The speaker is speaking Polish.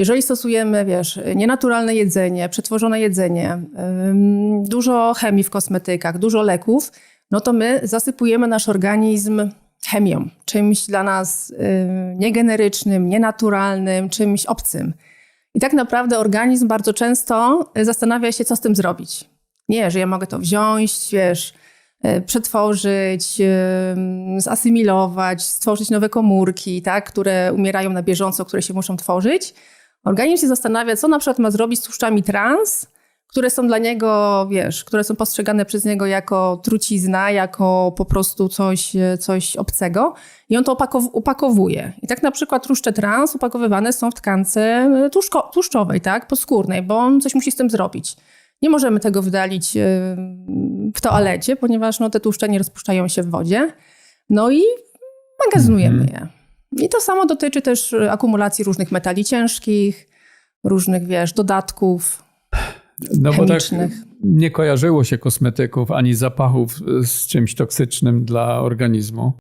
Jeżeli stosujemy, wiesz, nienaturalne jedzenie, przetworzone jedzenie, dużo chemii w kosmetykach, dużo leków, no to my zasypujemy nasz organizm chemią, czymś dla nas y, niegenerycznym, nienaturalnym, czymś obcym. I tak naprawdę organizm bardzo często zastanawia się, co z tym zrobić. Nie, że ja mogę to wziąć, wiesz, y, przetworzyć, y, zasymilować, stworzyć nowe komórki, tak, które umierają na bieżąco, które się muszą tworzyć. Organizm się zastanawia, co na przykład ma zrobić z tłuszczami trans, które są dla niego, wiesz, które są postrzegane przez niego jako trucizna, jako po prostu coś, coś obcego i on to opakow- upakowuje. I tak na przykład tłuszcze trans upakowywane są w tkance tłuszko- tłuszczowej, tak, poskórnej, bo on coś musi z tym zrobić. Nie możemy tego wydalić yy, w toalecie, ponieważ no, te tłuszcze nie rozpuszczają się w wodzie. No i magazynujemy je. I to samo dotyczy też y, akumulacji różnych metali ciężkich, różnych, wiesz, dodatków. No bo tak chemicznych. nie kojarzyło się kosmetyków ani zapachów z czymś toksycznym dla organizmu.